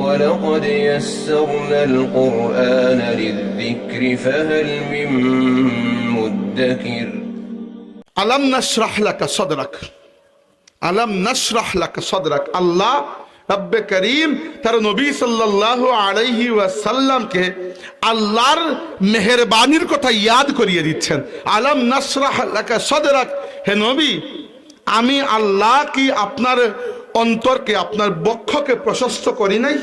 ولقد يسرنا القرآن للذكر فهل من مدكر আলাম নাশরাহ লাকা সদরাক আলাম নাশরাহ লাকা সদরাক আল্লাহ রব্বে করিম তার নবী সাল্লাল্লাহু আলাইহি ওয়াসাল্লামকে আল্লাহর মেহেরবানির কথা ইয়াদ করিয়ে দিচ্ছেন আলাম নাশরাহ লাকা সদরাক হে নবী আমি আল্লাহ কি আপনার অন্তরকে, আপনার বক্ষকে প্রশস্ত করি নাই।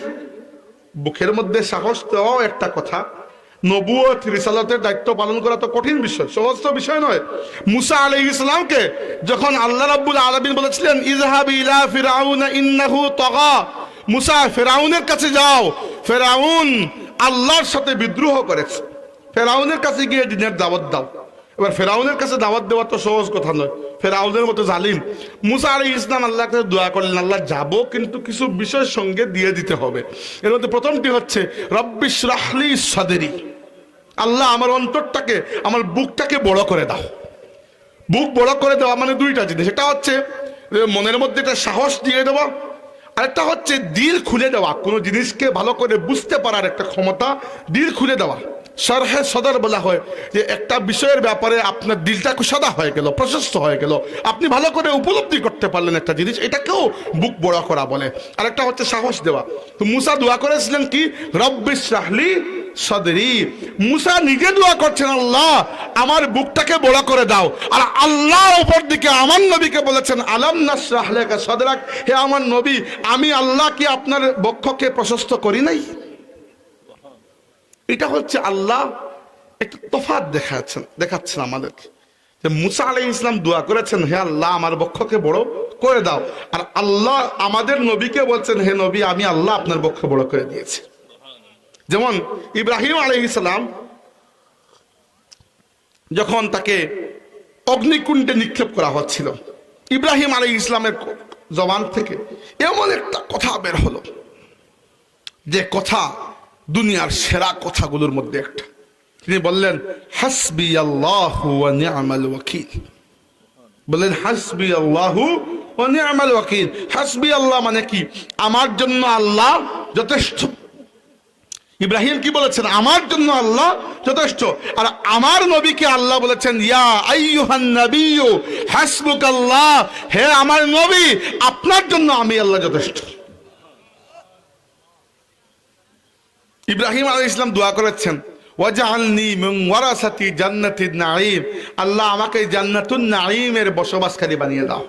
বুকের মধ্যে সাহস দেওয়াও একটা কথা। নবুয়ত রিসালতের দায়িত্ব পালন করা তো কঠিন বিষয় সহজ বিষয় নয়। মুসা আলী ইসলামকে যখন আল্লাহ রাব্বুল আলমিন বলেছিলেন ইজহাব ইলা ফিরাউন ইন্নাহু তগা মুসা, ফেরাউনের কাছে যাও। ফেরাউন আল্লাহর সাথে বিদ্রোহ করেছে। ফেরাউনের কাছে গিয়ে দিনের দাওয়াত দাও। এবার ফেরাউনের কাছে দাওয়াত দেওয়া তো সহজ কথা নয়। ফেরাউনের মতো জালিম। মুসা আলী ইসলাম আল্লাহর কাছে দোয়া করলেন, আল্লাহ, যাব, কিন্তু কিছু বিষয় সঙ্গে দিয়ে দিতে হবে। এর মধ্যে প্রথমটি হচ্ছে রব্বিশ রাহলি সদেরি। আল্লাহ, আমার অন্তরটাকে, আমার বুকটাকে বড় করে দাও। বুক বড় করে দেওয়া মানে দুইটা জিনিস। এটা হচ্ছে মনের মধ্যে একটা সাহস দিয়ে দেওয়া। আরেকটা হচ্ছে, দিল খুলে দেওয়া। কোনো জিনিসকে ভালো করে বুঝতে পারার একটা ক্ষমতা দিল খুলে দেওয়া। সরহে সদর বলা হয় যে একটা বিষয়ের ব্যাপারে আপনার দিলটা সদা হয়ে গেল, প্রশস্ত হয়ে গেল। আপনি ভালো করে উপলব্ধি করতে পারলেন একটা জিনিস, এটাকেও বুক বড় করা বলে। আরেকটা হচ্ছে সাহস দেওয়া। তো মুসা দোয়া করেছিলেন কি? রব্বিস রাহলি সদরি। মুসা নিজে দোয়া করছেন, আল্লাহ, আমার বুকটাকে বড় করে দাও। আর আল্লাহ ওপর দিকে আমার নবীকে বলেছেন, আলাম নাসরাহ লাকা সদরাক। হে আমার নবী, আমি আল্লাহ কি আপনার বক্ষকে প্রশস্ত করি নাই? এটা হচ্ছে আল্লাহ একটা তফাৎ দেখাচ্ছেন দেখাচ্ছেন আমাদেরকে। যে মুসা আলাই ইসলাম দোয়া করেছেন, হে আল্লাহ, আমার বক্ষকে বড় করে দাও। আর আল্লাহ আমাদের নবীকে বলছেন, হে নবী, আমি আল্লাহ আপনার বক্ষ বড় করে দিয়েছি। যেমন ইব্রাহিম আলাই ইসলাম যখন তাকে অগ্নিকুণ্ডে নিক্ষেপ করা হচ্ছিল, ইব্রাহিম আলী ইসলামের জবান থেকে এমন একটা কথা বের হলো, যে কথা দুনিয়ার সেরা কথাগুলোর মধ্যে একটা। তিনি বললেন হাসবি আল্লাহ ওয়াকিল। বললেন হাসবি আল্লাহু নিয়ামাল ওয়াকিল। হাসবি আল্লাহ মানে কি? আমার জন্য আল্লাহ যথেষ্ট। ইব্রাহিম কি বলেছেন? আমার জন্য আল্লাহ যথেষ্ট। আর আমার নবীকে আল্লাহ বলেছেন, ইয়া আইয়ুহান নবিয়্যু, হাসবুকাল্লাহ, হে আমার নবী, আপনার জন্য আমি আল্লাহ যথেষ্ট। ইব্রাহিম আলাইহিস ইসলাম দোয়া করেছেন, ওয়াজআলনি ওয়ারাসাতি জান্নাতিন নাঈম। আল্লাহ আমাকে জান্নাতুন নাঈমের বসবাসকারী বানিয়ে দাও।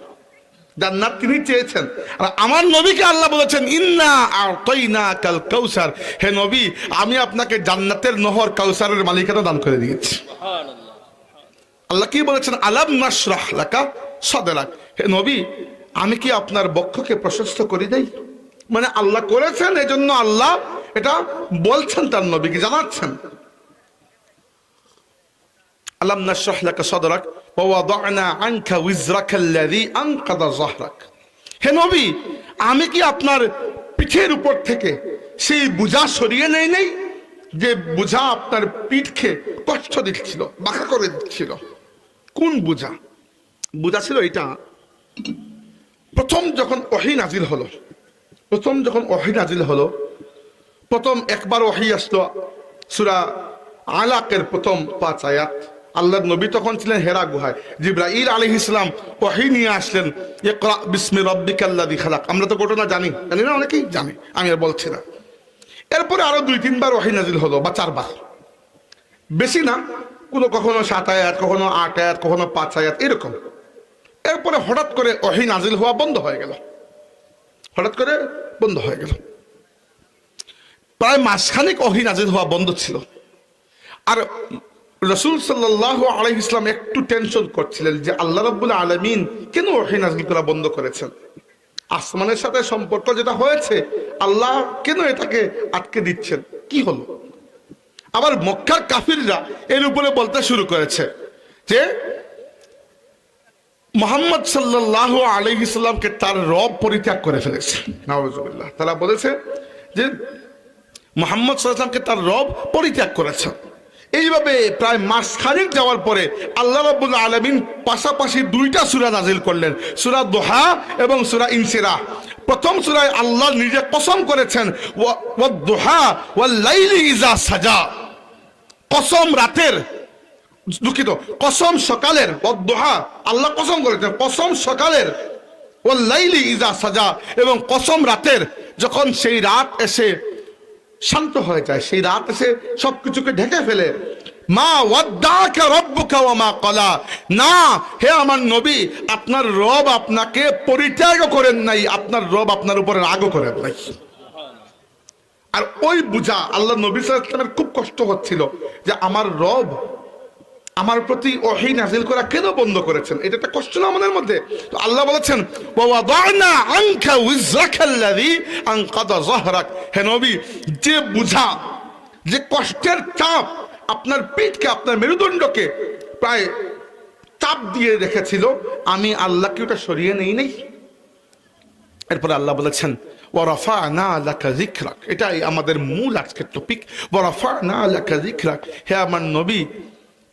জান্নাত তিনি চেয়েছেন। আর আমার নবীকে আল্লাহ বলেছেন, ইন্না আর তৈনা কাল কৌসার হে নবী, আমি আপনাকে জান্নাতের নহর কাউসারের মালিকানা দান করে দিয়েছি। আল্লাহ কি বলেছেন? আলাম নাশরাহ লাকা সদরাক। হে নবী, আমি কি আপনার বক্ষকে প্রশস্ত করি দেই মানে আল্লাহ করেছেন, এজন্য আল্লাহ এটা বলছেন তার নবীকে, জানাচ্ছেন। আলাম নাশরাহ লাকা সদরাক, ওয়া ওয়াদানা আনকা উইজরাকা আল্লাযী যাহরাক। হে নবী, আমি কি আপনার পিঠের উপর থেকে সেই বোঝা সরিয়ে নেই নেই, যে বোঝা আপনার পিঠকে কষ্ট দিচ্ছিল, বাঁকা করে দিচ্ছিল? কোন বোঝা বোঝা ছিল এটা প্রথম যখন ওহি নাজিল হলো, প্রথম যখন ওহি নাজিল হলো প্রথম একবার ওহি আসলো সুরা আলাকের প্রথম পাঁচ আয়াত। আল্লাহর নবী তখন ছিলেন হেরা গুহায়। জিব্রাইল আলী ইসলাম ওহি নিয়ে আসলেন বিসমি রব্বিকাল্লাযী খালাক। আমরা তো ঘটনা জানি জানি না, অনেকেই জানি, আমি আর বলছি না। এরপরে আরও দুই, তিনবার ওহি নাজিল হলো বা চারবার। বেশি না, কোনো কখনো সাত আয়াত, কখনো আট আয়াত, কখনো পাঁচ আয়াত, এরকম। এরপরে হঠাৎ করে ওহি নাজিল হওয়া বন্ধ হয়ে গেল। হঠাৎ করে বন্ধ হয়ে গেল। প্রায় মাসখানেক ওহি নাজিল হওয়া বন্ধ ছিল। আর রসুল সাল্লাহ আলহ ইসলাম একটু টেনশন করছিলেন যে আল্লাহ রব্বুল আলমিন কেন ওহি নাজিল করা বন্ধ করেছেন? আসমানের সাথে সম্পর্ক যেটা হয়েছে, আল্লাহ কেন এটাকে আটকে দিচ্ছেন? কি হলো? আবার মক্কার কাফিররা এর উপরে বলতে শুরু করেছে যে মোহাম্মদ সাল্লাহ আলহিসাল্লামকে তার রব পরিত্যাগ করে ফেলেছে। নওয়াজুবিল্লাহ তারা বলেছে যে মোহাম্মদ সাল্লামকে তার রব পরিত্যাগ করেছেন। এইভাবে প্রায় মাস খানিক যাওয়ার পরে আল্লাহ রব্বুল আলমিন পাশাপাশি দুইটা সুরা নাজিল করলেন, সুরা দোহা এবং সুরা ইনসিরা প্রথম সুরায় আল্লাহ নিজে কসম করেছেন, ওয়া- ওয়াদ-দুহা ওয়াল-লাইলি ইজা সাজা। কসম রাতের, দুঃখিত, কসম সকালের ওয়াদ-দুহা আল্লাহ কসম করেছেন, কসম সকালের ও লাইলি ইজা সাজা এবং কসম রাতের, যখন সেই রাত এসে শান্ত হয়ে যায়। সেই রাত এসে সবকিছুকে ঢেকে ফেলে। মা ওয়াদ্দাকা রব্বুকা ওয়া মা কলা না, হে আমার নবী, আপনার রব আপনাকে পরিত্যাগ করেন নাই, আপনার রব আপনার উপরে রাগও করেন নাই। আর ওই বুঝা আল্লাহ নবী সাল্লাল্লাহু খুব কষ্ট হচ্ছিল যে আমার রব আমার প্রতি ওহী নাজিল করা কেন বন্ধ করেছেন? এটা একটা কষ্ট না আমাদের মধ্যে? তো আল্লাহ বলেছেন হে নবী, যে বুঝা, যে কষ্টের চাপ আপনার পিঠকে আপনার মেরুদণ্ডকে প্রায় চাপ দিয়ে রেখেছিল, আমি আল্লাহকে ওটা সরিয়ে নেই নেই। এরপরে আল্লাহ বলেছেন ওয়ারাফা না আলাকা জিকরাক এটাই আমাদের মূল আজকের টপিক ওয়ারাফা না আলাকা জিকরাক হে আমার নবী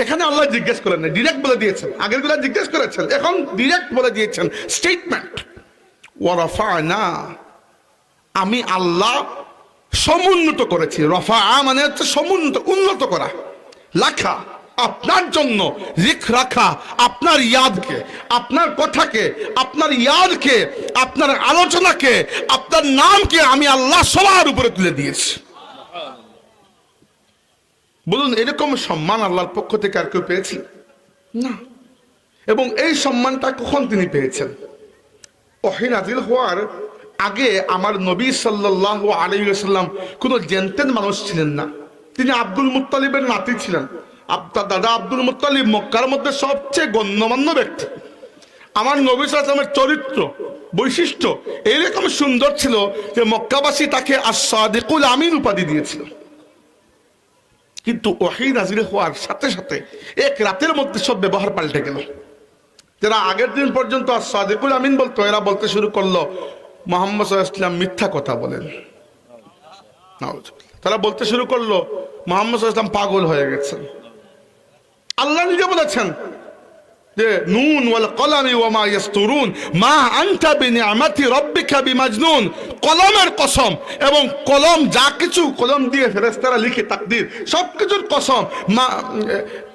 এখানে আল্লাহ জিজ্ঞেস করেন না ডিরেক্ট বলে দিয়েছেন। আগেরগুলা জিজ্ঞেস করেছেন, এখন ডিরেক্ট বলে দিয়েছেন স্টেটমেন্ট ওয়ারাফা না আমি আল্লাহ সমুন্নত করেছি। রফা মানে হচ্ছে সমুন্নত, উন্নত করা। লেখা, আপনার জন্য রিখ রাখা, আপনার ইয়াদকে, আপনার কথাকে, আপনার ইয়াদকে, আপনার আলোচনাকে, আপনার নামকে আমি আল্লাহ সবার উপরে তুলে দিয়েছি। বলুন এরকম সম্মান আল্লাহর পক্ষ থেকে আর কেউ পেয়েছিল? না। এবং এই সম্মানটা কখন তিনি পেয়েছেন? ওহি নাজিল হওয়ার আগে আমার নবী সাল্লাহ আলাইসাল্লাম কোনো জেনতেন মানুষ ছিলেন না। তিনি আব্দুল মুত্তালিবের নাতি ছিলেন। আপনার দাদা আব্দুল মুত্তালিব মক্কার মধ্যে সবচেয়ে গণ্যমান্য ব্যক্তি। আমার নবী সাল্লামের চরিত্র বৈশিষ্ট্য এরকম সুন্দর ছিল যে মক্কাবাসী তাকে আসাদিকুল আমিন উপাধি দিয়েছিল। কিন্তু ওহি নাজির হওয়ার সাথে সাথে এক রাতের মধ্যে সব ব্যবহার পাল্টে গেল। যারা আগের দিন পর্যন্ত আর সাদেকুল আমিন বলতো, এরা বলতে শুরু করল, মোহাম্মদ ইসলাম মিথ্যা কথা বলেন। তারা বলতে শুরু করল, মোহাম্মদ ইসলাম পাগল হয়ে গেছেন। আল্লাহ নিজে বলেছেন যে নুন ওয়াল কলামি ওয়া মা ইয়াসতুরুন। মা আনতা বিনিআমাতি রাব্বিকা বিমাজনুন। কলমের কসম এবং কলম যা কিছু কলম দিয়ে ফেরেশতারা লিখে তাকদীর, সবকিছুর কসম। মা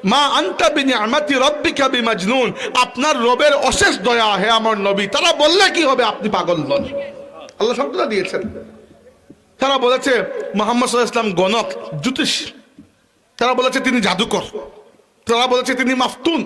মা আনতা বিনিআমাতি রাব্বিকা বিমাজনুন। আপনার রবের অশেষ দয়া হে আমার নবী। তারা বললে কি হবে? আপনি পাগল নন। আল্লাহ শব্দটা দিয়েছেন। তারা বলেছে, মোহাম্মদ ইসলাম গণক, জ্যোতিষ। তারা বলেছে, তিনি জাদুকর। তারা বলেছে, তিনি মাফতুন।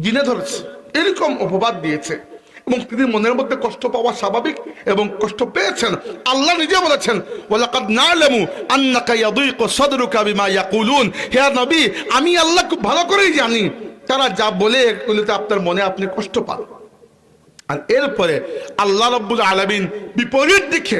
জিনে ধরেছে। এরকম অপবাদ দিয়েছে। এবং তিনি মনের মধ্যে কষ্ট পাওয়া স্বাভাবিক এবং কষ্ট পেয়েছেন। আল্লাহ নিজে বলেছেন, ওয়ালাকাদ নালামু আন্নাকা ইয়াদুইকু সাদরুকা বিমা ইয়াকুলুন। হে নবী, আমি আল্লাহ খুব ভালো করেই জানি। তারা যা বলে আপনার মনে আপনি কষ্ট পান। আর এরপরে আল্লাহ রব্বুল আলমিন বিপরীত দিকে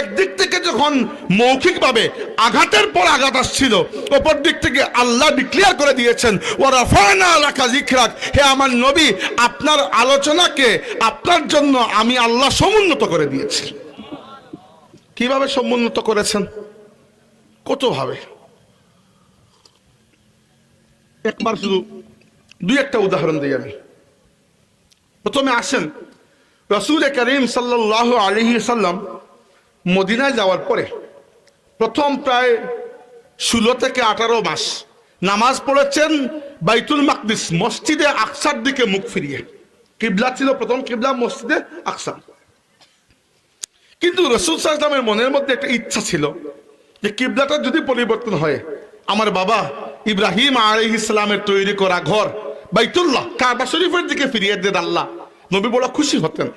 একদিক থেকে যখন মৌখিকভাবে আঘাতের পর আঘাত আসছিল অপর দিক থেকে আল্লাহ ডিক্লেয়ার করে দিয়েছেন ওরা ফায়না রাখা জিখরাক হে আমার নবী, আপনার আলোচনাকে আপনার জন্য আমি আল্লাহ সমুন্নত করে দিয়েছি। কীভাবে সমুন্নত করেছেন? কতভাবে একবার শুধু দুই একটা উদাহরণ দিই আমি। প্রথমে আসেন রসুল করিম সাল্লাহ আলহি সাল্লাম মদিনায় যাওয়ার পরে প্রথম প্রায় ষোলো থেকে আঠারো মাস নামাজ পড়েছেন বাইতুল মাকদিস, মসজিদে আকসার দিকে মুখ ফিরিয়ে। কিবলা ছিল প্রথম কিবলা, মসজিদে আকসা। কিন্তু রসুল সাল্লামের মনের মধ্যে একটা ইচ্ছা ছিল যে কিবলাটা যদি পরিবর্তন হয়, আমার বাবা ইব্রাহিম আলহ ইসলামের তৈরি করা ঘর বাইতুল্লাহ, কাবা শরীফের দিকে ফিরিয়ে দেন আল্লাহ। নবী বড় খুশি হতেন।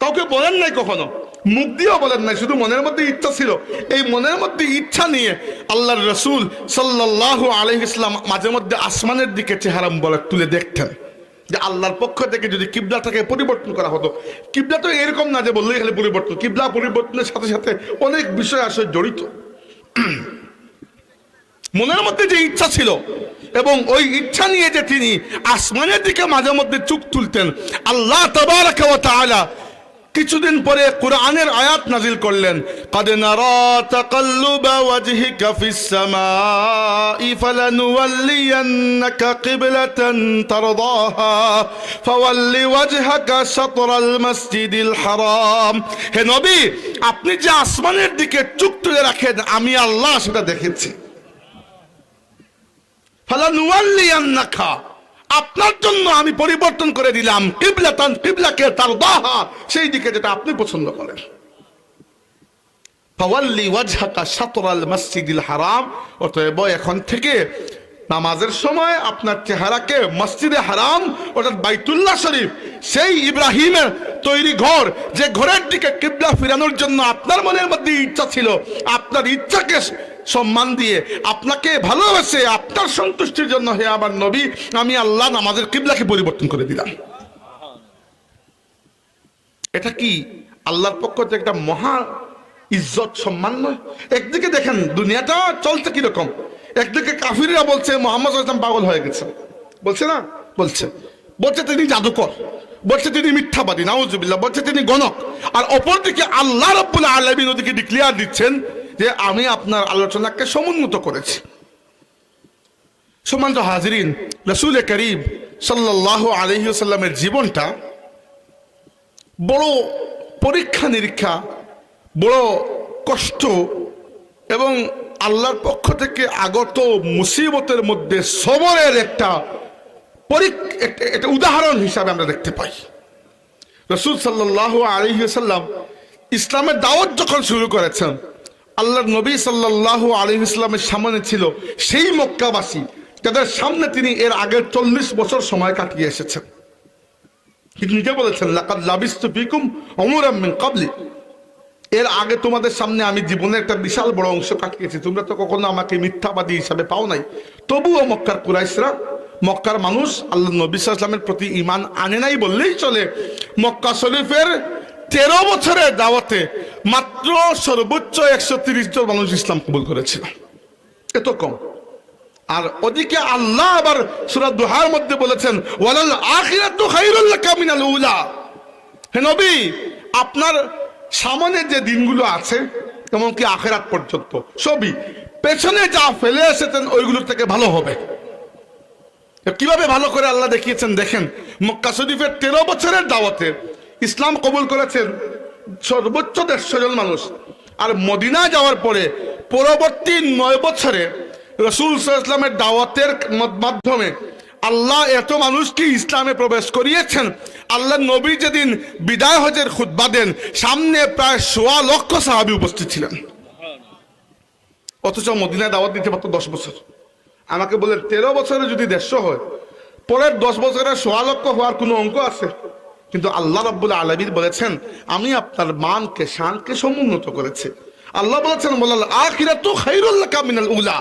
কাউকে বলেন নাই কখনো? মুখ দিয়েও বলেন নাই, শুধু মনের মধ্যে ইচ্ছা ছিল। এই মনের মধ্যে ইচ্ছা নিয়ে আল্লাহর রসুল সাল্লাহ আলহ ইসলাম মাঝে মধ্যে আসমানের দিকে চেহারা বলে তুলে দেখতেন। যে আল্লাহর পক্ষ থেকে যদি কিবলাটাকে পরিবর্তন করা হতো। কিবলা তো এরকম না যে বললেই খালি পরিবর্তন। কিবলা পরিবর্তনের সাথে সাথে অনেক বিষয় আসলে জড়িত। মনের মধ্যে যে ইচ্ছা ছিল এবং ওই ইচ্ছা নিয়ে যে তিনি আসমানের দিকে মাঝে মধ্যে চুপ তুলতেন, আল্লাহ তালা কিছুদিন পরে কোরআনের আয়াত নাজিল করলেন, কাদে হারাম। হে নবী, আপনি যে আসমানের দিকে চোখ তুলে রাখেন, আমি আল্লাহ সেটা দেখেছি। আপনার জন্য আমি পরিবর্তন করে দিলাম। কিবলাকে তার দাহা। সেই দিকে যেটা আপনি পছন্দ করেন। ফাওয়াল্লি ওয়াজহাকা শাতরাল মসজিদিল হারাম। অতএব এখন থেকে নামাজের সময় আপনার চেহারাকে মসজিদে হারাম, অর্থাৎ বাইতুল্লাহ শরীফ, সেই ইব্রাহিমের তৈরি ঘর, যে ঘরের দিকে কিবলা ফিরানোর জন্য আপনার মনের মধ্যে ইচ্ছা ছিল, আপনার ইচ্ছাকে সম্মান দিয়ে, আপনাকে ভালোবেসে, আপনার সন্তুষ্টির জন্য হে আমার নবী, আমি আল্লাহ নামাজের কিবলাকে পরিবর্তন করে দিলাম। এটা কি আল্লাহর পক্ষ থেকে একটা মহা ইজ্জত, সম্মান নয়? একদিকে দেখেন দুনিয়াটা চলছে কীরকম? একদিকে কাফিররা বলছে, মোহাম্মদ ইসলাম পাগল হয়ে গেছে। বলছে না? বলছে। বলছে তিনি জাদুকর, বলছে তিনি মিথ্যাবাদী, নাউজুবিল্লাহ, বলছে তিনি গণক। আর অপরদিকে আল্লাহ রব্বুল আলমিন ওদিকে ডিক্লিয়ার দিচ্ছেন যে, আমি আপনার আলোচনাকে সমুন্নত করেছি। সমান্ত হাজরিন, রসুল করিম সাল্লাহ আলহিউসাল্লামের জীবনটা বড় পরীক্ষা নিরীক্ষা বড় কষ্ট এবং আল্লাহর পক্ষ থেকে আগত মুসিবতের মধ্যে সবরের একটা একটা- উদাহরণ হিসাবে আমরা দেখতে পাই। রসুল সাল্লাহ আলহিসাল্লাম ইসলামের দাওয়াত যখন শুরু করেছেন, আল্লাহর নবী সাল্লাহ আলী ইসলামের সামনে ছিল সেই মক্কাবাসী, যাদের সামনে তিনি এর আগের চল্লিশ বছর সময় কাটিয়ে এসেছেন। তিনি নিজে বলেছেন, লাকাদ লাবিস্তু ফিকুম উমরাম মিন ক্বাবলি। এর আগে তোমাদের সামনে আমি জীবনের একটা বিশাল বড় অংশ কাটিয়েছি। তোমরা তো কখনো আমাকে মিথ্যাবাদী হিসাবে পাও নাই। তবুও মক্কার কুরাইশরা, মক্কার মানুষ আল্লাহ নবী প্রতি ইমান আনে নাই বললেই চলে। মক্কা শরীফের তেরো বছরের দাওয়াতে মাত্র সর্বোচ্চ একশো তিরিশ জন মানুষ ইসলাম কবুল করেছিল। এত কম। আর ওদিকে আল্লাহ আবার সূরা দুহার মধ্যে বলেছেন, ওয়ালাল আখিরাতু খায়রুল লাকা মিনাল উলা। হে নবী, আপনার সামনে যে দিনগুলো আছে এমনকি আখেরাত পর্যন্ত, সবই পেছনে যা ফেলে এসেছেন, ওইগুলোর থেকে ভালো হবে। কীভাবে ভালো করে আল্লাহ দেখিয়েছেন? দেখেন, মক্কা শরীফের তেরো বছরের দাওয়াতে ইসলাম কবুল করেছেন সর্বোচ্চ দেড়শো জন মানুষ। আর মদিনা যাওয়ার পরে, পরবর্তী নয় বছরে রসুল ইসলামের দাওয়াতের মাধ্যমে আল্লাহ এত মানুষকে ইসলামে প্রবেশ করিয়েছেন? আল্লাহ নবী যেদিন বিদায় হজের খুদ্া দেন, সামনে প্রায় সোয়া লক্ষ সাহাবি উপস্থিত ছিলেন। অথচ মদিনায় দাওয়াত দিতে পারতো দশ বছর। আমাকে বলে, তেরো বছরে যদি দেড়শো হয়, পরের দশ বছরে সোয়া লক্ষ হওয়ার কোনো অঙ্ক আছে? কিন্তু আল্লাহ রাব্বুল আলমীর বলেছেন, আমি আপনার মানকে, শানকে সমুন্নত করেছি। আল্লাহ বলেছেন আখিরাতু খাইরুল্লাহ কামিনাল উলা।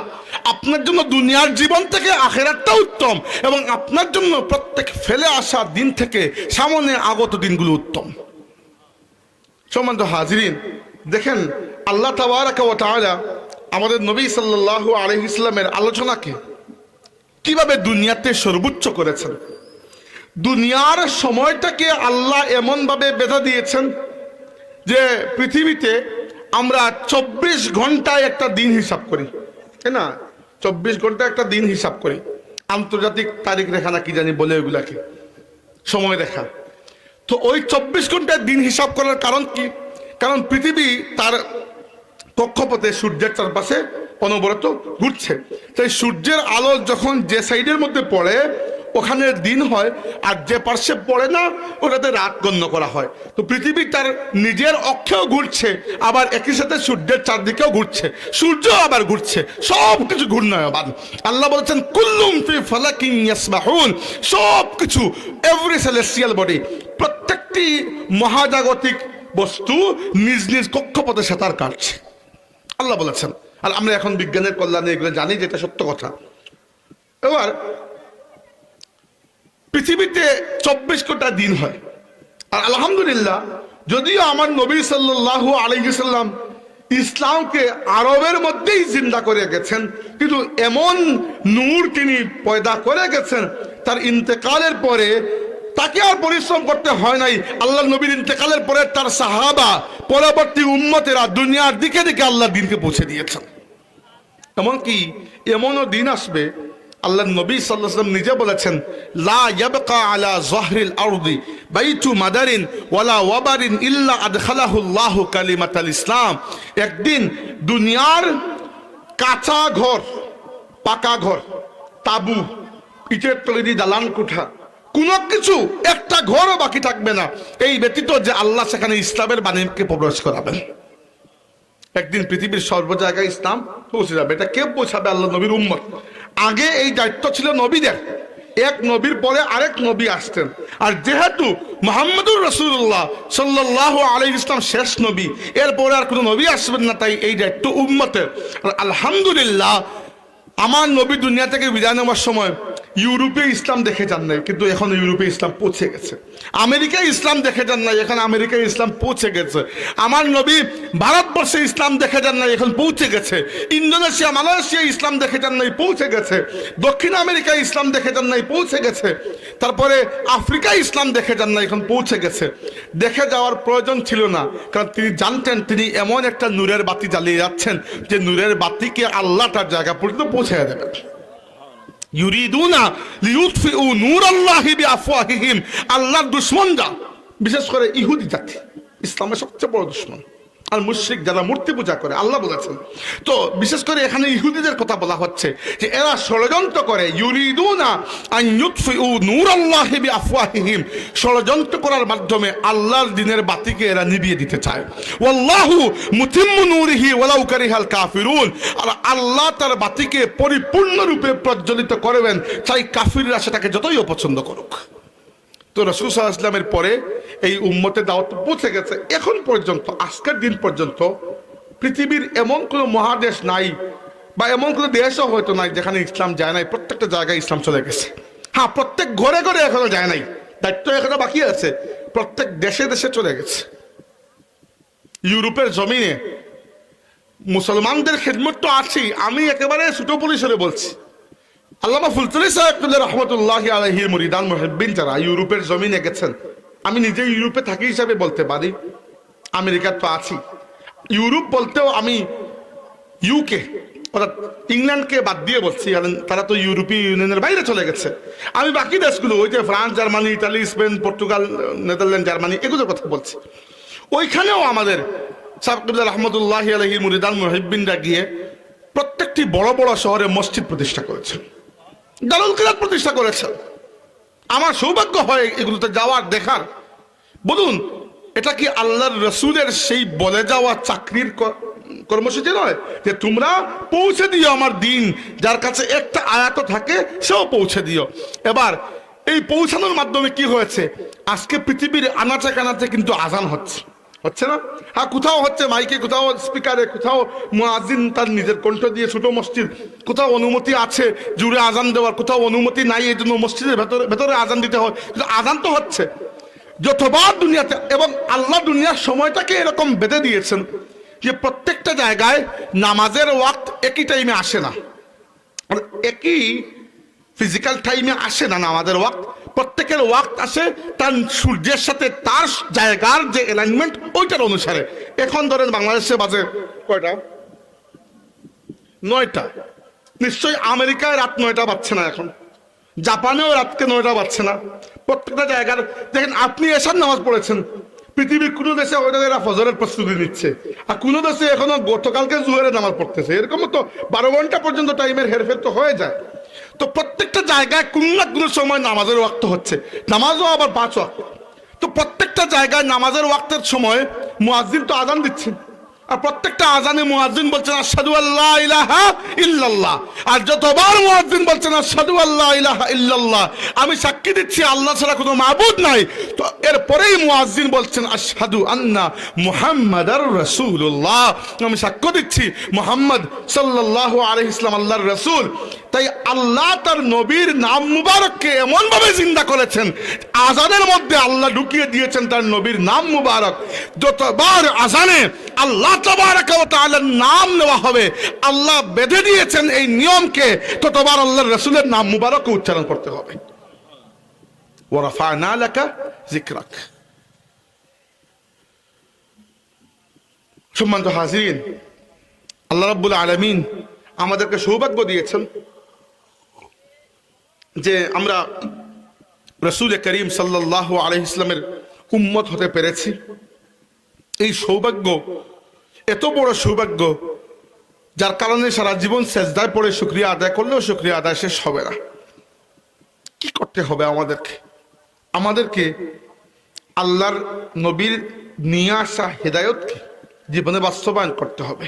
আপনার জন্য দুনিয়ার জীবন থেকে আখেরাতটা উত্তম এবং আপনার জন্য প্রত্যেক ফেলে আসা দিন থেকে সামনে আগত দিনগুলো উত্তম। সম্মানিত হাজিরিন, দেখেন, আল্লাহ ওয়া আমাদের নবী সাল্লাল্লাহু আলাইহি ইসলামের আলোচনাকে কীভাবে দুনিয়াতে সর্বোচ্চ করেছেন? দুনিয়ার সময়টাকে আল্লাহ এমনভাবে বেঁধে দিয়েছেন যে পৃথিবীতে আমরা চব্বিশ ঘন্টায় একটা দিন হিসাব করি, তাই না? চব্বিশ ঘণ্টা একটা দিন হিসাব করি। আন্তর্জাতিক তারিখ রেখা না কি জানি বলে ওইগুলাকে। সময় রেখা। তো ওই চব্বিশ ঘণ্টার দিন হিসাব করার কারণ কি? কারণ পৃথিবী তার কক্ষপথে সূর্যের চারপাশে অনবরত ঘুরছে। তাই সূর্যের আলো যখন যে সাইডের মধ্যে পড়ে ওখানে দিন হয় আর যে পার্শ্বে পড়ে না, ওটাতে রাত গণ্য করা হয়। তো পৃথিবী তার নিজের অক্ষেও ঘুরছে, আবার একই সাথে সূর্যের চারদিকেও ঘুরছে। সূর্য আবার ঘুরছে সব কিছু ঘূর্ণয়বান আল্লাহ বলছেন, কুল্লুম ফি ফালাকিন ইয়াসবাহুন সব কিছু এভরি সেলেস্টিয়াল বডি প্রত্যেকটি মহাজাগতিক বস্তু নিজ নিজ কক্ষপথে সাঁতার কাটছে। আল্লাহ বলেছেন। আর আমরা এখন বিজ্ঞানের কল্যাণে এগুলো জানি যেটা সত্য কথা। এবার পৃথিবীতে চব্বিশ কোটা দিন হয়। আর আলহামদুলিল্লাহ, যদিও আমার নবী সাল্লাহ আলাইসাল্লাম ইসলামকে আরবের মধ্যেই জিন্দা করে গেছেন, কিন্তু এমন নূর তিনি পয়দা করে গেছেন, তার ইন্তেকালের পরে তাকে আর পরিশ্রম করতে হয় নাই। আল্লাহ নবীর ইন্তেকালের পরে তার সাহাবা, পরবর্তী উম্মতেরা দুনিয়ার দিকে দিকে আল্লাহ দিনকে পৌঁছে দিয়েছেন। এমনকি এমনও দিন আসবে আল্লাহ নবী সাল্লাম নিজে বলেছেন, লা ইয়াবকা আলা জহরিল আরদি বাইতু মাদারিন ওয়ালা ওয়াবারিন ইল্লা আদখালাহুল্লাহু কালিমাতাল ইসলাম। একদিন দুনিয়ার কাঁচা ঘর, পাকা ঘর, তাবু, ইটের তৈরি দালান কোঠা, কোনো কিছু, একটা ঘরও বাকি থাকবে না। এই ব্যতীত যে আল্লাহ সেখানে ইসলামের বাণীকে প্রবেশ করাবেন। একদিন পৃথিবীর সর্ব জায়গায় ইসলাম পৌঁছে যাবে। এটা কে পৌঁছাবে? আল্লাহ নবীর উম্মত। আগে এই দায়িত্ব ছিল নবীদের। এক নবীর পরে আরেক নবী আসতেন। আর যেহেতু মোহাম্মদুর রসুল্লাহ সাল্লাহ আলী ইসলাম শেষ নবী, এরপরে আর কোনো নবী আসবেন না, তাই এই দায়িত্ব উম্মতের। আর আলহামদুলিল্লাহ, আমার নবী দুনিয়া থেকে বিদায় নেওয়ার সময় ইউরোপে ইসলাম দেখে যান নাই, কিন্তু এখন ইউরোপে ইসলাম পৌঁছে গেছে। আমেরিকায় ইসলাম দেখে যান নাই, এখন আমেরিকায় ইসলাম পৌঁছে গেছে। আমার নবী ভারতবর্ষে ইসলাম দেখে যান নাই, এখন পৌঁছে গেছে। ইন্দোনেশিয়া মালয়েশিয়া ইসলাম দেখে যান নাই, পৌঁছে গেছে। দক্ষিণ আমেরিকায় ইসলাম দেখে যান নাই, পৌঁছে গেছে। তারপরে আফ্রিকায় ইসলাম দেখে যান নাই, এখন পৌঁছে গেছে। দেখে যাওয়ার প্রয়োজন ছিল না, কারণ তিনি জানতেন তিনি এমন একটা নূরের বাতি জ্বালিয়ে যাচ্ছেন, যে নূরের বাতিকে আল্লাহ তার জায়গা পর্যন্ত পৌঁছে দেবেন। ইউরিদুনা লিউতফিউ নূরাল্লাহি বিআফওয়াহিহিম। আল্লাহর দুশমনরা বিশেষ করে ইহুদি জাতি ইসলামের সবচেয়ে বড় দুশমন। আর মুশরিক যারা মূর্তি পূজা করে, আল্লাহ বলেছেন। তো বিশেষ করে এখানে ইহুদিদের কথা বলা হচ্ছে যে এরা ষড়যন্ত্র করে। ইউরিদুনা ষড়যন্ত্র করার মাধ্যমে আল্লাহর দিনের বাতিকে এরা নিভিয়ে দিতে চায়। ওয়াল্লাহু কারিহাল কাফিরুন। আর আল্লাহ তার বাতিকে পরিপূর্ণরূপে প্রজ্বলিত করবেন চাই কাফিররা সেটাকে যতই অপছন্দ করুক। তো রসুল ইসলামের পরে এই উম্মতের দাওয়াত পৌঁছে গেছে। এখন পর্যন্ত, আজকের দিন পর্যন্ত পৃথিবীর এমন কোনো মহাদেশ নাই বা এমন কোনো দেশও হয়তো নাই যেখানে ইসলাম যায় নাই। প্রত্যেকটা জায়গায় ইসলাম চলে গেছে। হ্যাঁ প্রত্যেক ঘরে ঘরে এখনও যায় নাই। দায়িত্ব এখনও বাকি আছে। প্রত্যেক দেশে দেশে চলে গেছে। ইউরোপের জমিনে মুসলমানদের খেদমত তো আছেই। আমি একেবারে ছোট পরিসরে বলছি। আল্লামা ফুলতলি সাহেব রহমতুল্লাহ আলহির মুরিদান মুহিব্বিন যারা, ইউরোপের জমিনে গেছেন। আমি নিজে ইউরোপে থাকি হিসাবে বলতে পারি। আমেরিকার তো আছি। ইউরোপ বলতেও আমি ইউকে অর্থাৎ ইংল্যান্ডকে বাদ দিয়ে বলছি, কারণ তারা তো ইউরোপীয় ইউনিয়নের বাইরে চলে গেছে। আমি বাকি দেশগুলো, ওই যে France, Germany, Italy, Spain, Portugal, Netherland, Germany, এগুলোর কথা বলছি। ওইখানেও আমাদের সাবকুল্লাহ রহমতুল্লাহ আলহির মুরিদান মুহিব্বিনরা গিয়ে প্রত্যেকটি বড় বড় শহরে মসজিদ প্রতিষ্ঠা করেছেন। দারুল কিরাত প্রতিষ্ঠা করেছেন। আমার সৌভাগ্য হয় এগুলোতে যাওয়ার, দেখার। বলুন, এটা কি আল্লাহর রসুলের সেই বলে যাওয়া চাকরির কর্মসূচি নয়? যে তোমরা পৌঁছে দিও আমার দিন, যার কাছে একটা আয়াত থাকে, সেও পৌঁছে দিও। এবার, এই পৌঁছানোর মাধ্যমে কি হয়েছে? আজকে পৃথিবীর আনাচে কানাচে কিন্তু আজান হচ্ছে। হচ্ছে না? হ্যাঁ কোথাও হচ্ছে মাইকে, কোথাও স্পিকারে, কোথাও মুয়াজিন তার নিজের কণ্ঠ দিয়ে ছোট মসজিদ, কোথাও অনুমতি আছে জুড়ে আজান দেওয়ার, কোথাও অনুমতি নাই এই জন্য মসজিদের ভেতরে ভেতরে আজান দিতে হয়। কিন্তু আজান তো হচ্ছে। যতবার দুনিয়াতে এবং আল্লাহ দুনিয়ার সময়টাকে এরকম বেঁধে দিয়েছেন যে প্রত্যেকটা জায়গায় নামাজের ওয়াক্ত একই টাইমে আসে না। একই ফিজিক্যাল টাইমে আসে না নামাজের ওয়াক্ত। প্রত্যেকের ওয়াক্ত আসে, তার সূর্যের সাথে তার জায়গার যে অ্যালাইনমেন্ট ওইটার অনুসারে। এখন ধরেন বাংলাদেশে বাজে কয়টা? নয়টা। নিশ্চয়ই আমেরিকায় রাত নয়টা বাজছে না এখন। জাপানেও রাতকে নয়টা বাজছে না। প্রত্যেকটা জায়গার, দেখেন আপনি এসার নামাজ পড়েছেন। পৃথিবীর কোনো দেশে ওইটা এরা ফজরের প্রস্তুতি নিচ্ছে। আর কোনো দেশে এখনও গতকালকে জুয়ারের নামাজ পড়তেছে। এরকম তো বারো ঘণ্টা পর্যন্ত টাইমের হেরফের তো হয়ে যায়। তো প্রত্যেকটা জায়গায় কোনো না কোনো সময় নামাজের ওয়াক্ত হচ্ছে। নামাজও আবার পাঁচ ওয়াক্ত। তো প্রত্যেকটা জায়গায় নামাজের ওয়াক্তের সময় মুয়াজ্জিন তো আদান দিচ্ছেন। আর প্রত্যেকটা আজানে মুয়াজ্জিন বলছেন, আশহাদু আল্লাহ ইলাহা ইল্লাল্লাহ। আর যতবার মুয়াজ্জিন বলছেন, আশহাদু আল্লাহ ইলাহা ইল্লাল্লাহ। আমি সাক্ষী দিচ্ছি, আল্লাহ ছাড়া কোনো মাবুদ নাই। তো এরপরেই মুয়াজ্জিন বলছেন, আশহাদু আন্না মুহাম্মাদার রাসূলুল্লাহ। আমি সাক্ষ্য দিচ্ছি, মুহাম্মদ সাল্লাল্লাহু আলাইহি ইসলাম আল্লাহর রাসূল। তাই আল্লাহ তার নবীর নাম মুবারককে এমন ভাবে জিন্দা করেছেন, আজানের মধ্যে আল্লাহ ঢুকিয়ে দিয়েছেন তার নবীর নাম মুবারক। যতবার আজানে আল্লাহ ওয়া নাম নেওয়া হবে। আল্লাহ বেঁধে দিয়েছেন এই নিয়মকে। ততবার আল্লাহর রাসূলের নাম মুবারককে উচ্চারণ করতে হবে। আল্লাহ রাব্বুল আলামিন আমাদেরকে সৌভাগ্য দিয়েছেন যে আমরা রসুল করিম সাল্লাহ আলহ উম্মত হতে পেরেছি। এই সৌভাগ্য, এত বড় সৌভাগ্য, যার কারণে সারা জীবন সেজদায় পড়ে শুক্রিয়া আদায় করলেও শুক্রিয়া আদায় শেষ হবে না। কি করতে হবে আমাদেরকে? আমাদেরকে আল্লাহর নবীর নিয়ে আসা হেদায়তকে জীবনে বাস্তবায়ন করতে হবে।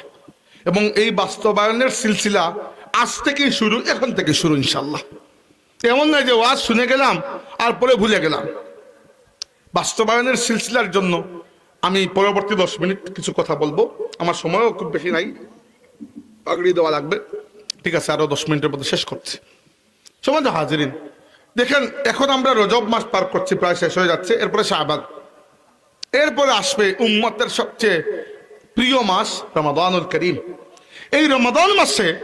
এবং এই বাস্তবায়নের সিলসিলা আজ থেকেই শুরু, এখন থেকে শুরু ইনশাল্লাহ এমন নয় যে ওয়াজ শুনে গেলাম, আর পরে ভুলে গেলাম। বাস্তবায়নের সিলসিলার জন্য আমি পরবর্তী দশ মিনিট কিছু কথা বলব। আমার সময়ও খুব বেশি নাই। পাগড়ি দেওয়া লাগবে। ঠিক আছে, আরও দশ মিনিটের মধ্যে শেষ করছি। সময় হাজিরিন। দেখেন, এখন আমরা রজব মাস পার করছি, প্রায় শেষ হয়ে যাচ্ছে। এরপরে শাহবাগ এরপরে আসবে উম্মতের সবচেয়ে প্রিয় মাস, রমাদানুল করিম। এই রমাদান মাসে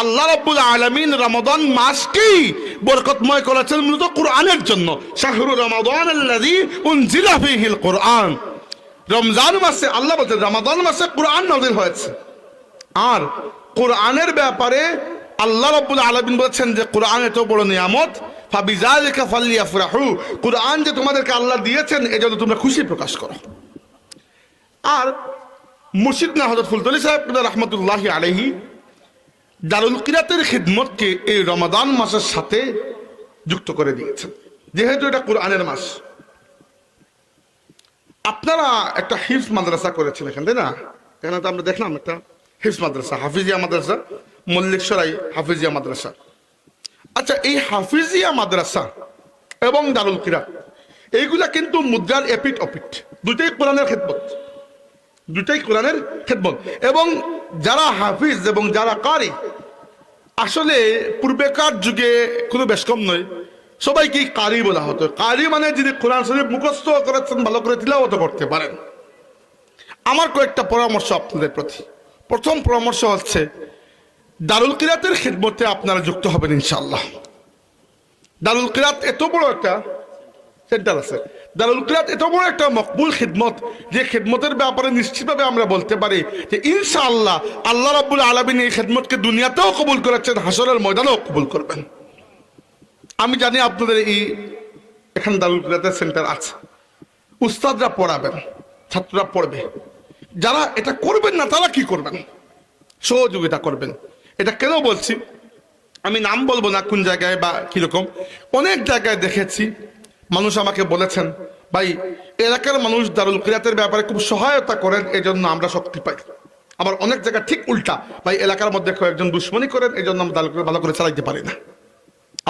আল্লাহ রাব্বুল আলামিন রমাদান মাসকেই বরকতময় করেছেন মূলত কোরআনের জন্য। শাহরু রমাদান কোরআন। রমজান মাসে আল্লাহ বলছেন, রমাদান মাসে কোরআন নাযিল হয়েছে। আর কোরআনের ব্যাপারে আল্লাহ রাব্বুল আলামিন বলেছেন যে, কোরআন এত বড় নিয়ামত ফাবিজালিকা ফালিয়াফরাহু। কোরআন যে তোমাদেরকে আল্লাহ দিয়েছেন এজন্য তোমরা খুশি প্রকাশ করো। আর মুর্শিদ না হজরত ফুলতলি সাহেব, রহমতুল্লাহ আলহী দারুল কিরাতের খিদমতকে এই রমাদান মাসের সাথে যুক্ত করে দিয়েছেন। যেহেতু এটা কোরআনের মাস। আপনারা একটা হিফ মাদ্রাসা করেছেন এখানে, তাই না? এখানে তো আমরা দেখলাম একটা হিফ মাদ্রাসা, হাফিজিয়া মাদ্রাসা, মল্লিক সরাই হাফিজিয়া মাদ্রাসা। আচ্ছা এই হাফিজিয়া মাদ্রাসা এবং দারুল কিরাত, এইগুলা কিন্তু মুদ্রার এপিট অপিট দুটোই কোরআনের খেদমত। দুটাই কোরআনের খেদমত। এবং যারা হাফিজ এবং যারা কারি, আসলে পূর্বেকার যুগে কোনো বেশ কম নয়। সবাইকে কারি বলা হতো। কারি মানে যিনি কোরআন শরীফ মুখস্থ করেছেন, ভালো করে তিলাওয়াত করতে পারেন। আমার কয়েকটা পরামর্শ আপনাদের প্রতি। প্রথম পরামর্শ হচ্ছে, দারুল কিরাতের খেদমতে আপনারা যুক্ত হবেন ইনশাল্লাহ দারুল কিরাত এত বড় একটা সেন্টার আছে। দারুল কিরাত এত বড় একটা মকবুল খিদমত। যে খিদমতের ব্যাপারে নিশ্চিতভাবে আমরা বলতে পারি যে ইনশা আল্লাহ রাব্বুল আলামিন এই খিদমতকে দুনিয়াতেও কবুল করেছেন হাসরের ময়দানেও কবুল করবেন। আমি জানি আপনাদের এই এখানে দারুল কিরাতের সেন্টার আছে। উস্তাদরা পড়াবেন, ছাত্ররা পড়বে। যারা এটা করবেন না, তারা কি করবেন? সহযোগিতা করবেন। এটা কেন বলছি? আমি নাম বলব না কোন জায়গায় বা কীরকম। অনেক জায়গায় দেখেছি মানুষ আমাকে বলেছেন, ভাই, এলাকার মানুষ দারুল কিরাতের ব্যাপারে খুব সহায়তা করেন এই জন্য আমরা শক্তি পাই। আবার অনেক জায়গায় ঠিক উল্টা, ভাই, এলাকার মধ্যে কয়েকজন দুশ্মনী করেন এই জন্য আমরা দারুল ভালো করে চালাইতে পারি না।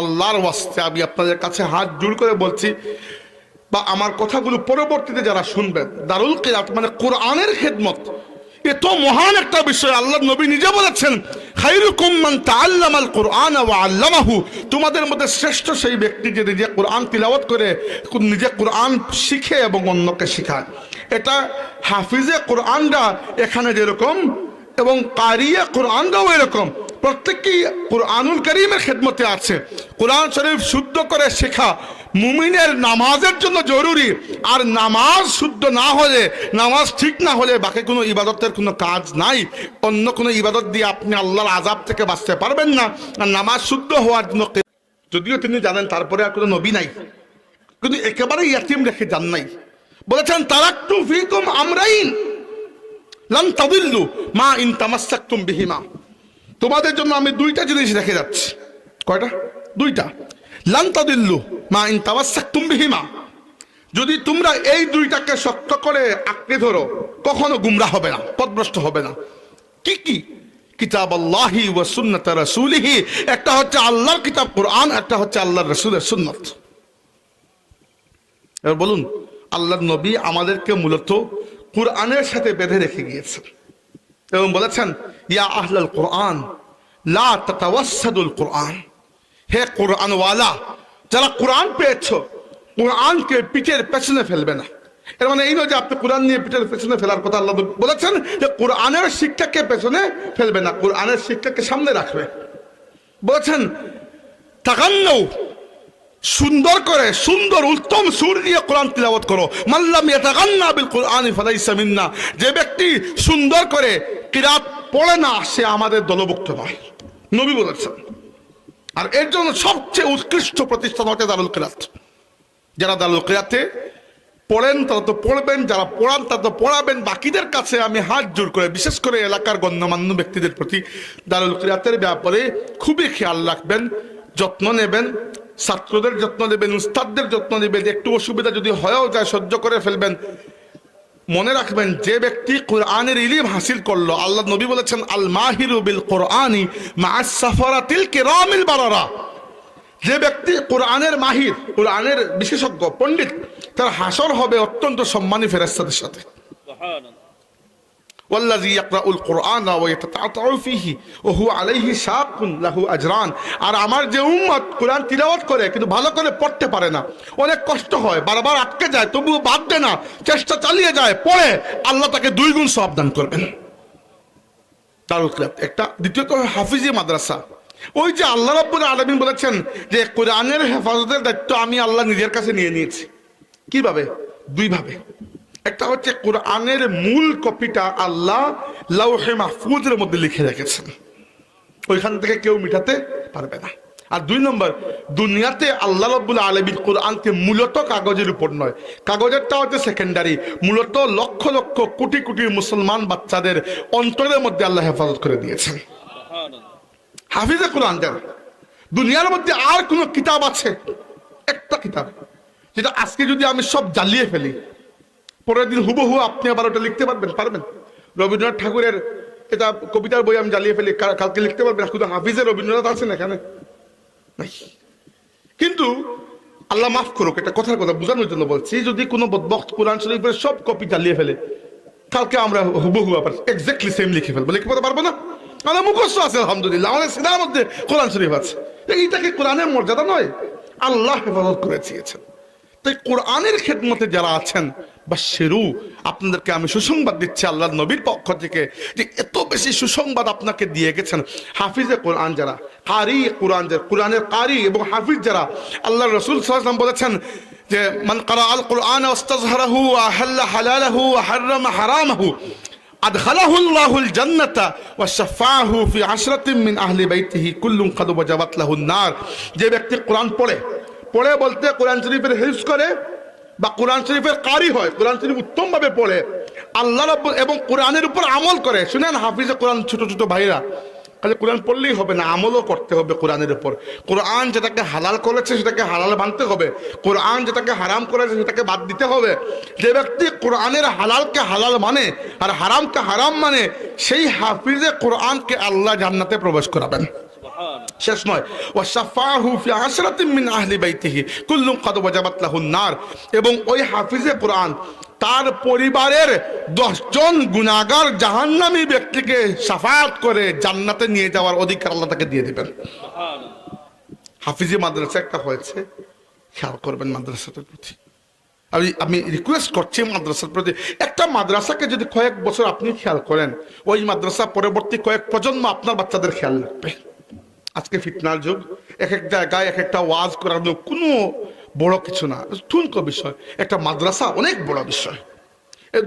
আল্লাহর ওয়াস্তে, আমি আপনাদের কাছে হাত জোর করে বলছি, বা আমার কথাগুলো পরবর্তীতে যারা শুনবেন, দারুল কিরাত মানে কোরআনের খেদমত। এত মহান একটা বিষয়, আল্লাহ নবী নিজে বলেছেন তোমাদের মধ্যে শ্রেষ্ঠ সেই ব্যক্তি যে নিজে কোরআন তিলাওয়াত করে, নিজে কোরআন শিখে এবং অন্যকে শেখায়। এটা হাফিজে কোরআনরা এখানে যেরকম এবং কারিয়া কোরআনরাও এরকম। প্রত্যেককেই কোরআনুল করিমের খেদমতে আছে। কোরআন শরীফ শুদ্ধ করে শেখা মুমিনের নামাজের জন্য জরুরি। আর নামাজ শুদ্ধ না হলে, নামাজ ঠিক না হলে বাকি কোনো ইবাদতের কোনো কাজ নাই। অন্য কোনো ইবাদত দিয়ে আপনি আল্লাহর আজাব থেকে বাঁচতে পারবেন না। আর নামাজ শুদ্ধ হওয়ার জন্য যদিও তিনি জানেন তারপরে আর কোনো নবী নাই। কিন্তু একেবারে ইয়াতিম রেখে যান নাই। বলেছেন, তারাক্তু ফিকুম আমরাইন লান মা ইন তামাসসাকতুম বিহিমা। তোমাদের জন্য আমি দুইটা জিনিস রেখে যাচ্ছি। কয়টা? দুইটা। লান তাদিল্লু মা ইন তামাসসাকতুম বিহিমা। যদি তোমরা এই দুইটাকে শক্ত করে আঁকড়ে ধরো, কখনো গুমরা হবে না, পদভ্রষ্ট হবে না। কি কি? কিতাব আল্লাহি ওয়া সুন্নাত রাসূলিহি। একটা হচ্ছে আল্লাহর কিতাব কোরআন, একটা হচ্ছে আল্লাহর রাসূলের সুন্নাত। এবার বলুন, আল্লাহর নবী আমাদেরকে মূলত কোরআনের সাথে বেঁধে রেখে গিয়েছেন। এবং বলেছেন, ইয়া আহলাল কোরআন, লা তাতাওয়াসসাদুল কোরআন। হে কোরআনওয়ালা, যারা কোরআন পেয়েছ কোরআনকে পিঠের পেছনে ফেলবে না। এর মানে এই নয় যে আপনি কোরআন নিয়ে পিঠের পেছনে ফেলার কথা আল্লাহ বলেছেন যে কোরআনের শিক্ষাকে পেছনে ফেলবে না, কোরআনের শিক্ষাকে সামনে রাখবে। বলেছেন তাকান্নৌ সুন্দর করে, সুন্দর উত্তম সুর দিয়ে কোরআন তিলাবত করো। মাল্লাম ইয়াতাগান্না বিল কোরআনি ফালাইসা মিন্না, যে ব্যক্তি সুন্দর করে কিরাত পড়ে না, সে আমাদের দলভুক্ত নয়। নবী বলেছেন। আর এর জন্য সবচেয়ে উৎকৃষ্ট প্রতিষ্ঠান হচ্ছে দারুল কিরাত। যারা দারুল কিরাতে পড়েন, তারা তো পড়বেন, যারা পড়ান, তারা তো পড়াবেন। বাকিদের কাছে আমি হাত জোর করে, বিশেষ করে এলাকার গণ্যমান্য ব্যক্তিদের প্রতি দারুল কিরাতের ব্যাপারে খুবই খেয়াল রাখবেন, যত্ন নেবেন, ছাত্রদের যত্ন নেবেন, উস্তাদদের যত্ন নেবেন। একটু অসুবিধা যদি হয়েও যায়, সহ্য করে ফেলবেন মনে রাখবেন, যে ব্যক্তি কোরআনের ইলিম হাসিল করল, আল্লাহ নবী বলেছেন আল মাহিরু বিল কোরআনি মা সাফারাতিল কিরামিল বারারা। যে ব্যক্তি কোরআনের মাহির, কোরআনের বিশেষজ্ঞ, পণ্ডিত, তার হাসর হবে অত্যন্ত সম্মানী ফেরাস্তাদের সাথে। ও হু আলাইহি আজরান। আর আমার যে কোরআন করে, কিন্তু ভালো করে পড়তে পারে না। অনেক কষ্ট হয়, বারবার আটকে যায়, তবুও বাদ না, চেষ্টা চালিয়ে যায়, পড়ে আল্লাহ তাকে দুই গুণ করবেন। একটা, দ্বিতীয়ত হাফিজি মাদ্রাসা। ওই যে আল্লাহ রাব্বুল আলমিন বলেছেন যে কোরআনের হেফাজতের দায়িত্ব আমি আল্লাহ নিজের কাছে নিয়ে নিয়েছি। কীভাবে? দুইভাবে। একটা হচ্ছে কোরআনের মূল কপিটা আল্লাহ লাউহে মাহফুজের মধ্যে লিখে রেখেছেন। ওইখান থেকে কেউ মিটাতে পারবে না। আর দুই নম্বর, দুনিয়াতে আল্লাহ রব্বুল আলমীর কোরআনকে মূলত কাগজের উপর নয়। কাগজেরটা হচ্ছে সেকেন্ডারি মূলত লক্ষ লক্ষ কোটি কোটি মুসলমান বাচ্চাদের অন্তরের মধ্যে আল্লাহ হেফাজত করে দিয়েছেন। হাফিজে কোরআন যারা দুনিয়ার মধ্যে আর কোনো কিতাব আছে? একটা কিতাব। যেটা আজকে যদি আমি সব জ্বালিয়ে ফেলি পরের দিন হুবহু আপনি আবার ওটা লিখতে পারবেন পারবেন। রবীন্দ্রনাথ ঠাকুরের এটা কবিতার বই আমি জ্বালিয়ে ফেলি কালকে লিখতে পারবেন, শুধু হাফিজে রবীন্দ্রনাথ আছেন এখানে। কিন্তু আল্লাহ মাফ করুক, এটা কথার কথা বোঝানোর জন্য বলছি, যদি কোনো বদবক্ত কোরআন শরীফের সব কপি জ্বালিয়ে ফেলে, কালকে আমরা হুবহু আবার এক্স্যাক্টলি সেম লিখে ফেলব। লিখে ফেলতে পারব না? আমাদের মুখস্থ আছে, আলহামদুলিল্লাহ। আমাদের সিনার মধ্যে কোরআন শরীফ আছে। এইটাকে কোরআনের মর্যাদা নয়, আল্লাহ হেফাজত করে দিয়েছেন। তাই কোরআনের খেদমতে যারা আছেন বা শেরু আপনাদেরকে আমি সুসংবাদ দিচ্ছি আল্লাহ নবীর পক্ষ থেকে যে এত বেশি সুসংবাদ আপনাকে দিয়ে গেছেন হাফিজে কোরআন যারা কারি কোরআন যারা কোরআনের কারি এবং হাফিজ যারা আল্লাহ রসুল সাল্লাম বলেছেন যে মান কারা আল কোরআন ওয়াস্তাজহারাহু আহাল্লা হালালাহু ওয়া হাররামা হারামাহু أدخله الله الجنة وشفعه في عشرة من أهل بيته كل قد وجبت له النار যে ব্যক্তি কোরআন পড়ে পড়ে বলতে কোরআন শরীফের হিজ করে বা কোরআন শরীফের কারি হয়, কোরআন শরীফ উত্তমভাবে পড়ে, আল্লাহ এবং কোরআনের উপর আমল করে। শুনেন হাফিজে কোরআন ছোট ছোট ভাইরা, খালি কোরআন পড়লেই হবে না, আমলও করতে হবে কোরআনের উপর। কোরআন যেটাকে হালাল করেছে সেটাকে হালাল বানতে হবে, কোরআন যেটাকে হারাম করেছে সেটাকে বাদ দিতে হবে। যে ব্যক্তি কোরআনের হালালকে হালাল মানে আর হারামকে হারাম মানে সেই হাফিজে কোরআনকে আল্লাহ জান্নাতে প্রবেশ করাবেন। শেষ নয়। ও সাফা ফি আশরাতিন মিন আহলি বাইতিহি। কুল্লুম কদ ওয়াজাবাত লাহুন নার। এবং ওই হাফিজে কোরআন তার পরিবারের দশজন গুণাগার জাহান্নামী ব্যক্তিকে সাফাত করে জান্নাতে নিয়ে যাওয়ার অধিকার আল্লাহ তাকে দিয়ে দেবেন। হাফিজি মাদ্রাসা একটা হয়েছে। খেয়াল করবেন মাদ্রাসাটার প্রতি। আমি আমি রিকোয়েস্ট করছি মাদ্রাসার প্রতি। একটা মাদ্রাসাকে যদি কয়েক বছর আপনি খেয়াল করেন, ওই মাদ্রাসা পরবর্তী কয়েক প্রজন্ম আপনার বাচ্চাদের খেয়াল রাখবে। আজকে ফিটনার যুগ এক এক জায়গায় এক একটা ওয়াজ করানো কোনো বড় কিছু না। ঠুনকো বিষয়, একটা মাদ্রাসা অনেক বড় বিষয়।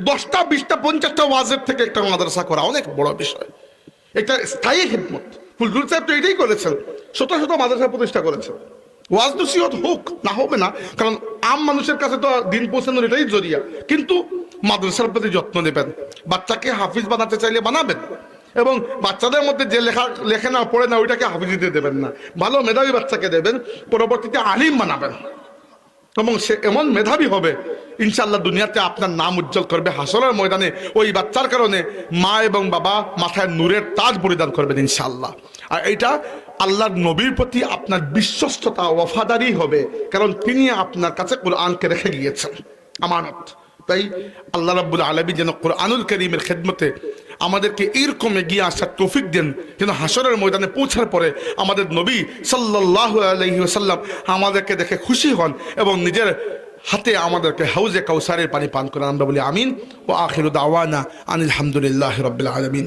দশটা, বিশটা, পঞ্চাশটা ওয়াজের থেকে একটা মাদ্রাসা করা অনেক বড় বিষয়। এটা স্থায়ী খেদমত ফুলদুল সাহেব তো এটাই করেছেন, শত শত মাদ্রাসা প্রতিষ্ঠা করেছেন। ওয়াজ নসিহত হোক, না হবে না, কারণ আম মানুষের কাছে তো দিন পৌঁছানোর এটাই জরিয়া। কিন্তু মাদ্রাসার প্রতি যত্ন নেবেন, বাচ্চাকে হাফিজ বানাতে চাইলে বানাবেন। এবং বাচ্চাদের মধ্যে যে লেখা, লেখে না, পড়ে না, ওইটাকে হাফিজ দিতে দেবেন না। ভালো মেধাবী বাচ্চাকে দেবেন, পরবর্তীতে আলিম বানাবেন। এবং সে এমন মেধাবী হবে ইনশাল্লাহ দুনিয়াতে আপনার নাম উজ্জ্বল করবে। হাসরের ময়দানে ওই বাচ্চার কারণে মা এবং বাবা মাথায় নূরের তাজ পরিধান করবেন ইনশাল্লাহ আর এইটা আল্লাহর নবীর প্রতি আপনার বিশ্বস্ততা, ওয়াফাদারি হবে, কারণ তিনি আপনার কাছে কোরআনকে রেখে গিয়েছেন। আমানত। তাই আল্লাহ রাব্বুল আলমী যেন কোরআনুল করিমের খেদমতে আমাদেরকে এরকম এগিয়ে আসার তৌফিক দেন, যেন হাসরের ময়দানে পৌঁছার পরে আমাদের নবী সাল্লাহ আলহি সাল্লাম আমাদেরকে দেখে খুশি হন এবং নিজের হাতে আমাদেরকে হাউজে কাউসারের পানি পান করেন। আমরা বলি আমিন। ও আখির দাওয়ানা আনিল হামদুলিল্লাহ রবিল আলমিন।